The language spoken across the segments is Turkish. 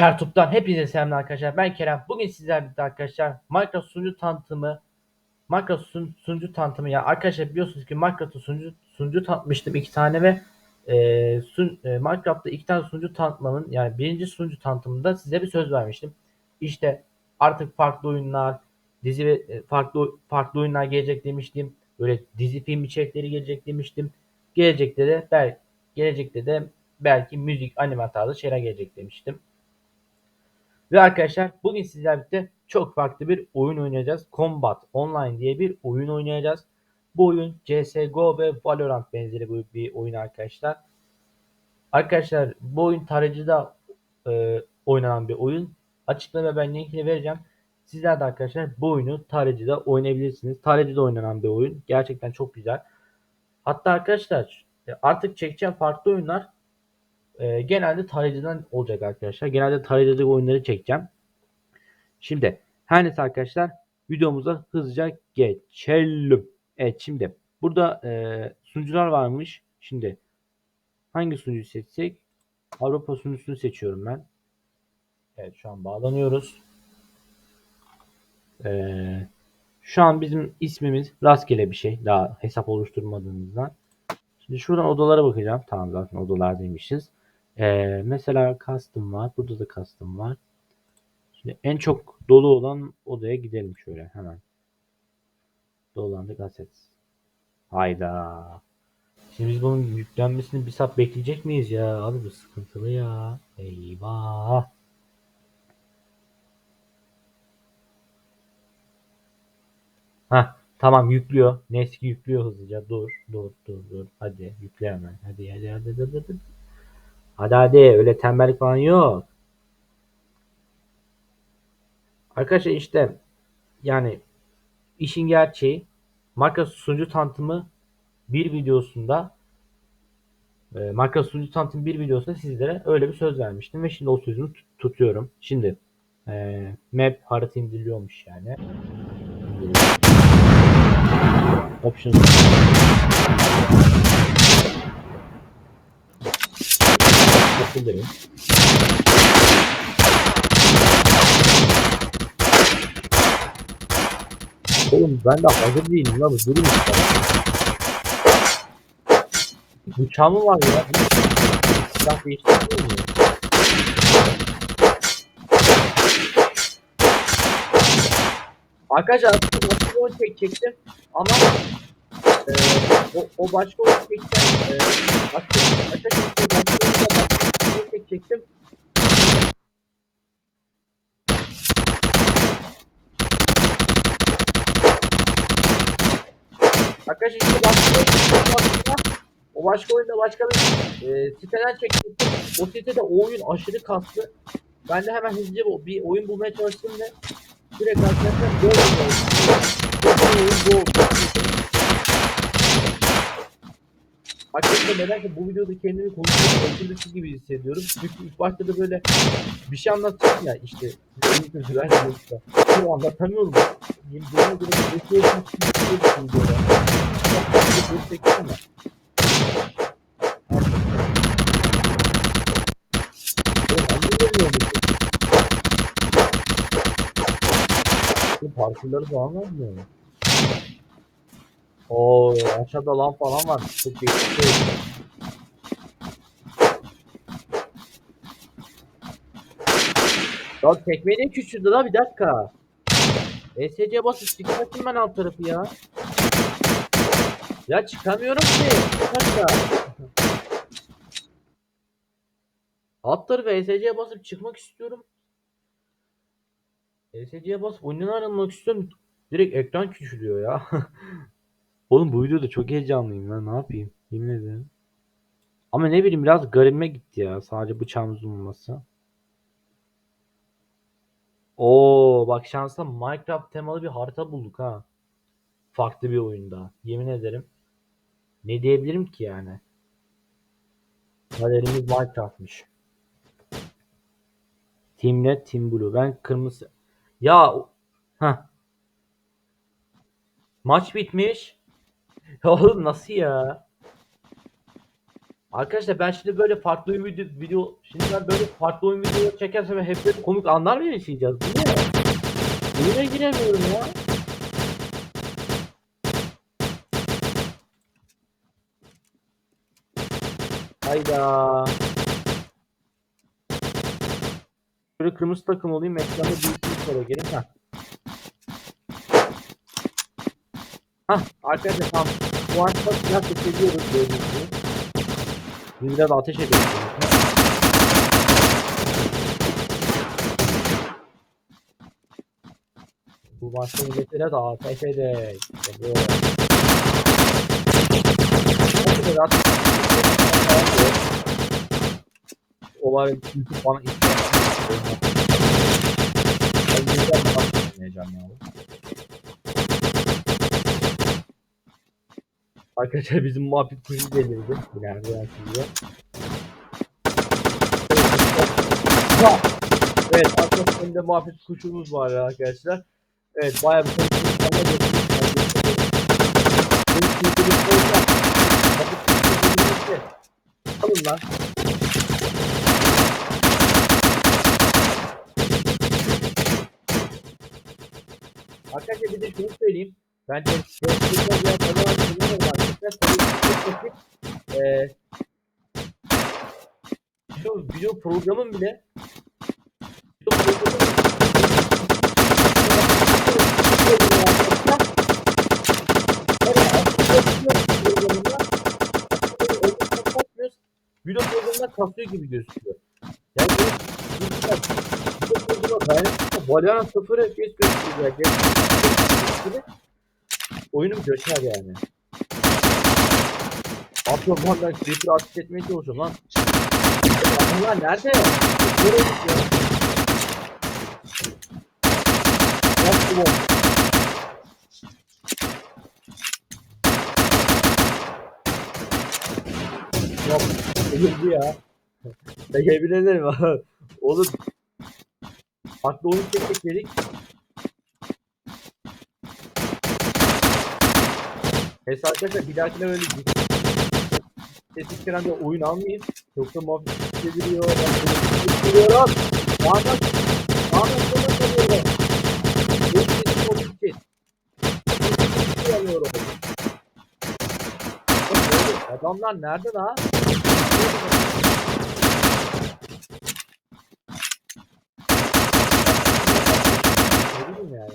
Çertup'tan hepinize selamlar arkadaşlar. Ben Kerem. Bugün sizlerle birlikte arkadaşlar Minecraft sunucu tanıtımı Minecraft sun, sunucu tanıtımı ya arkadaşlar biliyorsunuz ki Minecraft'ta sunucu sunucu tanıtmıştım iki tane ve e, sun, e, Minecraft'ta iki tane sunucu tanıtmamın yani birinci sunucu tanıtımında size bir söz vermiştim. İşte artık farklı oyunlar, dizi ve e, farklı farklı oyunlar gelecek demiştim. Böyle dizi film içerikleri gelecek demiştim. Gelecekte de belki gelecekte de belki müzik, anime tarzı şeyler gelecek demiştim. Ve arkadaşlar bugün sizlerle birlikte çok farklı bir oyun oynayacağız. Combat Online diye bir oyun oynayacağız. Bu oyun CSGO ve Valorant benzeri bir oyun arkadaşlar. Arkadaşlar bu oyun tarayıcıda e, oynanan bir oyun. Açıklamaya ben linkini vereceğim. Sizler de arkadaşlar bu oyunu tarayıcıda oynayabilirsiniz. Tarayıcıda oynanan bir oyun. Gerçekten çok güzel. Hatta arkadaşlar e, artık çekeceğim farklı oyunlar e, genelde tarayıcıdan olacak arkadaşlar. Genelde tarayıcıdaki oyunları çekeceğim. Şimdi her neyse arkadaşlar videomuza hızlıca geçelim. Evet şimdi burada e, sunucular varmış. Şimdi hangi sunucuyu seçsek? Avrupa sunucusunu seçiyorum ben. Evet şu an bağlanıyoruz. Ee, şu an bizim ismimiz rastgele bir şey. Daha hesap oluşturmadığımızdan. Şimdi şuradan odalara bakacağım. Tamam zaten odalardaymışız. Ee, mesela custom var. Burada da custom var. Şimdi en çok dolu olan odaya gidelim şöyle hemen. Dolandık assets. Hayda. Şimdi biz bunun yüklenmesini bir saat bekleyecek miyiz ya? Abi bu sıkıntılı ya. Eyvah. Ha tamam yüklüyor. Neski yüklüyor hızlıca. Dur dur dur dur. Hadi yükle hemen. Hadi hadi hadi hadi. hadi. Hadi hadi öyle tembellik falan yok. Arkadaşlar işte yani işin gerçeği marka sunucu tanıtımı bir videosunda e, marka sunucu tanıtım bir videosunda sizlere öyle bir söz vermiştim ve şimdi o sözümü tut- tutuyorum. Şimdi e, map harita indiriliyormuş yani. Options. Yapılırım. Oğlum ben de hazır değilim lan bu durum işte. Bıçağı mı var ya? Silah değiştirmiyor mu? Arkadaşlar aslında başka oyun çekecektim ama e, o, o başka oyun çekeceğim. E, başka, başka, başka, başka oyun çekecektim. Arkadaşlar işte başka o başka oyunda başka bir e, siteden çektim. O sitede o oyun aşırı kaslı. Ben de hemen hızlıca bir oyun bulmaya çalıştım ve direkt arkadaşlar oyun oldu. Bu oyun bu oldu. Hakikaten nedense bu videoda kendimi. Öldürücü gibi hissediyorum. Çünkü ilk başta da böyle bir şey anlatacağım ya işte. Ben yoksa. Bunu anlatamıyorum. Ederim böyle bir şey. Çok fazla çektim ya. Bu parkurları falan var mı? Oo aşağıda lan falan var. Çok şey. Ya tekmeyi ne küçüldü la bir dakika. ESC basıp çıkartayım ben alt tarafı ya. Ya çıkamıyorum ki. Bir dakika. Alt tarafı ESC'ye basıp çıkmak istiyorum. ESC'ye basıp oyundan ayrılmak istiyorum. Direkt ekran küçülüyor ya. Oğlum bu videoda çok heyecanlıyım lan ne yapayım yemin ederim. Ama ne bileyim biraz garibime gitti ya sadece bıçağımızın olması. Oo bak şansla Minecraft temalı bir harita bulduk ha. Farklı bir oyunda. Yemin ederim. Ne diyebilirim ki yani? Kaderimiz Minecraft'mış. Team Red, Team Blue. Ben kırmızı... Ya... ha Maç bitmiş. Ya Oğlum nasıl ya? Arkadaşlar ben şimdi böyle farklı oyun video, video şimdi ben böyle farklı oyun videoları çekersem hep böyle komik anlar mı yaşayacağız? Bu ne? Giremiyorum ya. Hayda. Böyle kırmızı takım olayım ekranda büyüteyim sonra gelin ha. Hah arkadaşlar tamam. Bu çok silah seçebiliyoruz gördüğünüz gibi. Biz biraz ateş ediyoruz. Bu başka milletlere de ateş edek. İşte bu. Nasıl böyle ateş O var YouTube bana ihtiyaç Ben yeniden bakmayacağım ya. Arkadaşlar bizim muhabbet kuşu delirdi. İleride ben size. Evet arkadaşlar şimdi muhabbet kuşumuz var arkadaşlar. Evet bayağı bir konuşmalar Alın lan. Arkadaşlar bir de şunu söyleyeyim. Bir kadar kullanıyorum arkadaşlar. Ki eee video, programım bile video programım Video programında kasıyor gibi gözüküyor. Yani video programına dayanıklı Valorant 0 FPS gösteriyor. Gerçekten oyunum göçer yani. Atıyorum lan ben Creeper'ı ateş etmeye çalışıyorum lan. Adamlar nerede? Nereye gidiyor? Nasıl bu? Yok, öldü ya. Ya yemin ederim ha. Oğlum farklı oyun çekmek dedik. Neyse arkadaşlar bir dahakine böyle sesi çıkaran bir oyun almayayım. Yoksa muhabbet çeviriyor. Çeviriyorum. Ahmet. Ahmet sana soruyorum. Bir sesi komik için. Alıyorum. Adamlar nerede bileyim yani.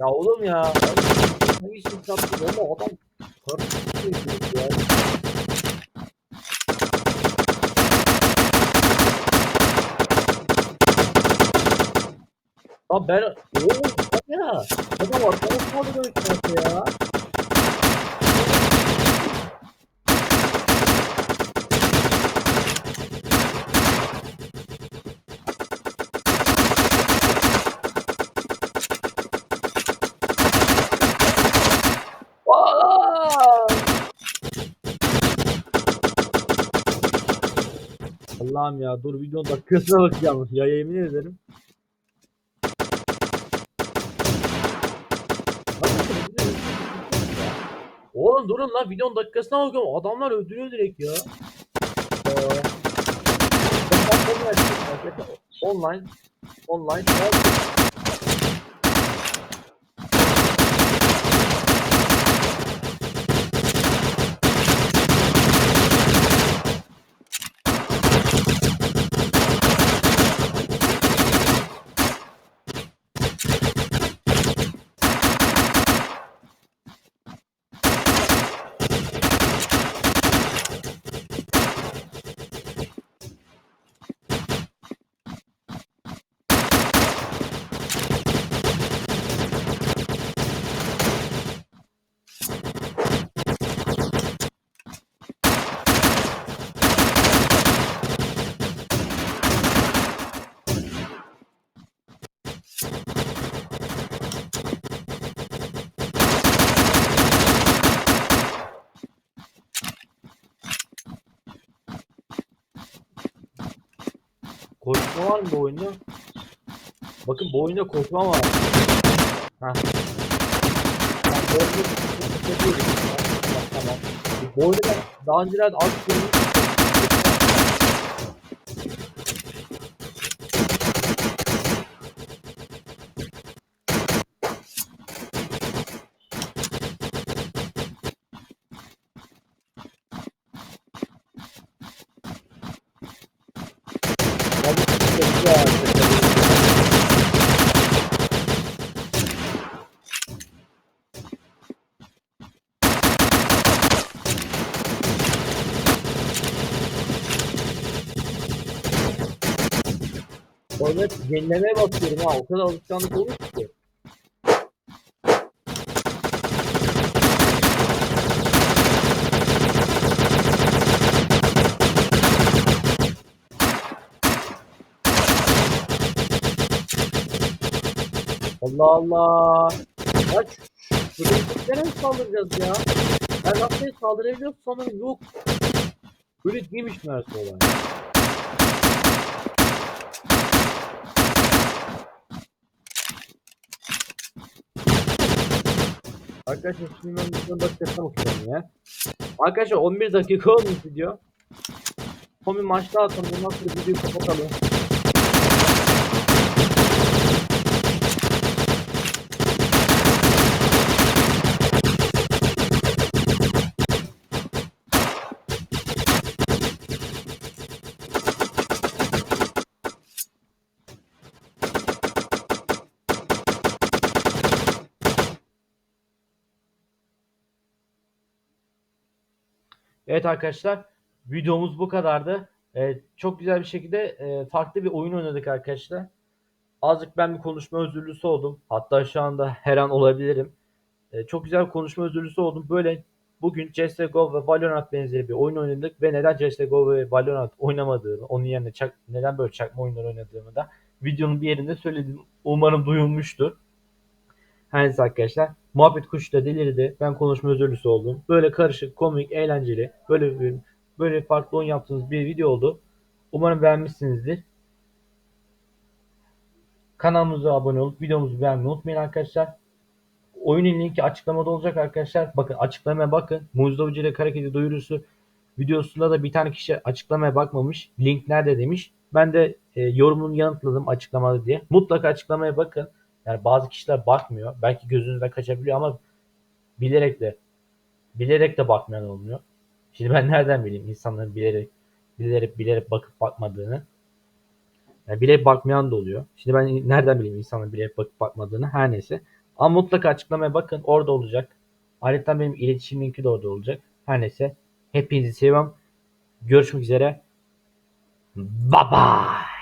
Ya oğlum ya. Hangi işin yaptın ama adam karışık ya. Lan ben oğlum ya. Adam arkana saldırıyor işte ya. Allah'ım ya dur videonun dakikasına bakacağım. Ya yemin ederim. Oğlum durun lan videonun dakikasına bakıyorum. Adamlar öldürüyor direkt ya. Ee, online online Koşma var mı bu oyunda? Bakın bu oyunda koşma var. Heh. Boynu yapıyorduk. Tamam. Boynu ben daha önceler az boynu Sonra yenilemeye bakıyorum ha. O kadar alışkanlık olur ki. Allah Allah. Ya şu- şuraya mi saldıracağız ya? Ben rastlayı saldırabiliyoruz sanırım yok. Böyle değilmiş meğerse olay. Arkadaşlar şimdi ben videonun dakikasına bakıyorum ya. Arkadaşlar 11 dakika olmuş video. Son bir maç daha atalım. Ondan sonra videoyu kapatalım. Evet arkadaşlar videomuz bu kadardı. Ee, çok güzel bir şekilde e, farklı bir oyun oynadık arkadaşlar. Azıcık ben bir konuşma özürlüsü oldum. Hatta şu anda her an olabilirim. Ee, çok güzel bir konuşma özürlüsü oldum. Böyle bugün CSGO ve Valorant benzeri bir oyun oynadık ve neden CSGO ve Valorant oynamadığımı, onun yerine çak, neden böyle çakma oyunlar oynadığımı da videonun bir yerinde söyledim. Umarım duyulmuştur. Her neyse arkadaşlar. Muhabbet kuşu da delirdi. Ben konuşma özürlüsü oldum. Böyle karışık, komik, eğlenceli, böyle bir böyle farklı oyun yaptığımız bir video oldu. Umarım beğenmişsinizdir. Kanalımıza abone olup videomuzu beğenmeyi unutmayın arkadaşlar. Oyunun linki açıklamada olacak arkadaşlar. Bakın açıklamaya bakın. Muzdavıcı ile Karakedi duyurusu videosunda da bir tane kişi açıklamaya bakmamış. Link nerede demiş. Ben de e, yorumunu yanıtladım açıklamada diye. Mutlaka açıklamaya bakın. Yani bazı kişiler bakmıyor. Belki gözünüzden kaçabiliyor ama bilerek de bilerek de bakmayan olmuyor. Şimdi ben nereden bileyim insanların bilerek bilerek bilerek bakıp bakmadığını. Yani bilerek bakmayan da oluyor. Şimdi ben nereden bileyim insanların bilerek bakıp bakmadığını her neyse. Ama mutlaka açıklamaya bakın orada olacak. Ayrıca benim iletişim linki de orada olacak. Her neyse. Hepinizi seviyorum. Görüşmek üzere. Bye bye.